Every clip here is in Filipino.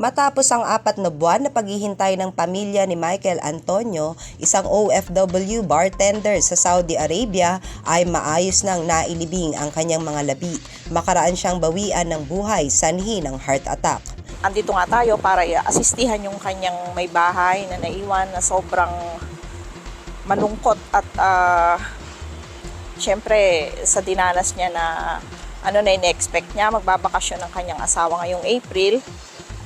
Matapos ang apat na buwan na paghihintay ng pamilya ni Michael Antonio, isang OFW bartender sa Saudi Arabia, ay maayos nang nailibing ang kanyang mga labi. Makaraan siyang bawian ng buhay sanhi ng heart attack. andito nga tayo para asistihan yung kanyang may bahay na naiwan na sobrang malungkot at ah, syempre sa dinanas niya na ano na in-expect niya, magbabakasyon ng kanyang asawa ngayong April.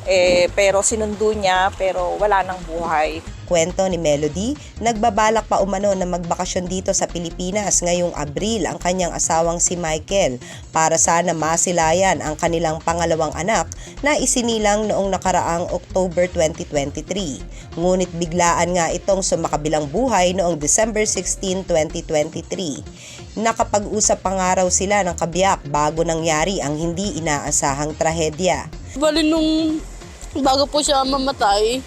Eh, pero sinundo niya pero wala nang buhay. Kwento ni Melody, nagbabalak pa umano na magbakasyon dito sa Pilipinas ngayong Abril ang kanyang asawang si Michael para sana masilayan ang kanilang pangalawang anak na isinilang noong nakaraang October 2023. Ngunit biglaan nga itong sumakabilang buhay noong December 16, 2023. Nakapag-usap pa nga raw sila ng kabiyak bago nangyari ang hindi inaasahang trahedya. Bali nung bago po siya mamatay,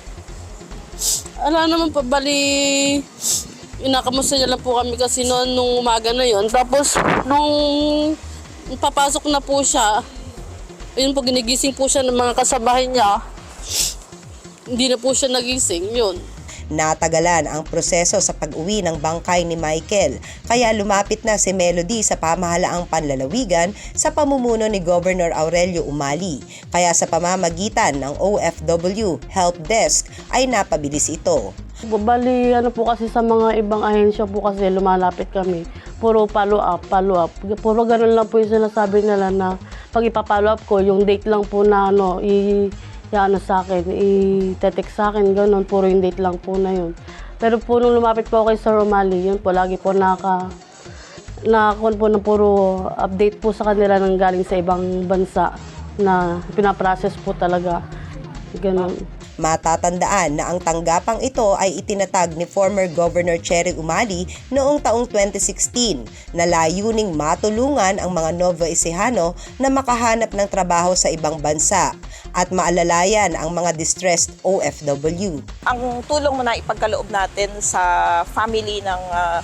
ala naman pa, bali, inakamusta niya lang po kami kasi noon nung umaga na yon. Tapos, nung papasok na po siya, ayun po, ginigising po siya ng mga kasabahay niya. Hindi na po siya nagising, yun. Natagalan ang proseso sa pag-uwi ng bangkay ni Michael, kaya lumapit na si Melody sa pamahalaang panlalawigan sa pamumuno ni Governor Aurelio Umali. Kaya sa pamamagitan ng OFW Help Desk ay napabilis ito. Bali, ano po kasi sa mga ibang ahensya po kasi lumalapit kami. Puro follow up, follow up. Puro ganun lang po yung sinasabi nila na pag ipapollow up ko, yung date lang po na ano, i ano sa akin, i-text sa akin, ganun. Puro yung date lang po na yun. Pero po nung lumapit po kay Sir Romali, yun po, lagi po naka, nakakuha po ng puro update po sa kanila nang galing sa ibang bansa na pinaprocess po talaga. Ganun. Matatandaan na ang tanggapang ito ay itinatag ni former Governor Cherry Umali noong taong 2016 na layuning matulungan ang mga Nova Ecijano na makahanap ng trabaho sa ibang bansa at maalalayan ang mga distressed OFW. Ang tulong mo na ipagkaloob natin sa family ng ah,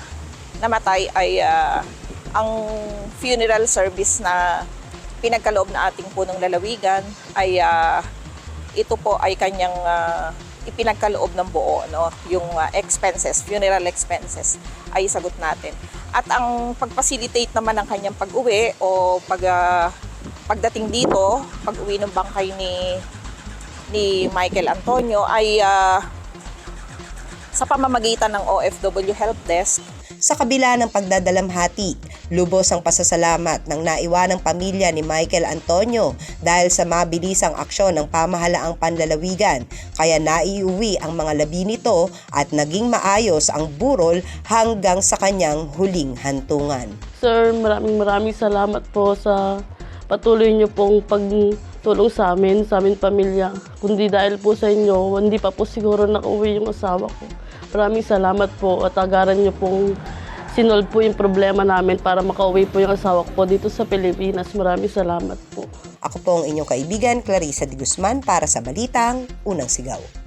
namatay ay ah, ang funeral service na pinagkaloob na ating punong lalawigan ay ah, ito po ay kanyang ah, ipinagkaloob ng buo no yung ah, expenses funeral expenses ay sagot natin at ang pag-facilitate naman ng kanyang pag-uwi o pag ah, pagdating dito pag-uwi ng bangkay ni ni Michael Antonio ay ah, sa pamamagitan ng OFW Help Desk Sa kabila ng pagdadalamhati, lubos ang pasasalamat ng naiwanang pamilya ni Michael Antonio dahil sa mabilisang aksyon ng pamahalaang panlalawigan kaya naiuwi ang mga labi nito at naging maayos ang burol hanggang sa kanyang huling hantungan. Sir, maraming maraming salamat po sa patuloy niyo pong pagtulong sa amin, sa amin pamilya. Kundi dahil po sa inyo, hindi pa po siguro nakauwi yung asawa ko. Maraming salamat po at agaran niyo pong sinolve po yung problema namin para makauwi po yung asawa ko dito sa Pilipinas. Maraming salamat po. Ako po ang inyong kaibigan, Clarissa de Guzman para sa Balitang Unang Sigaw.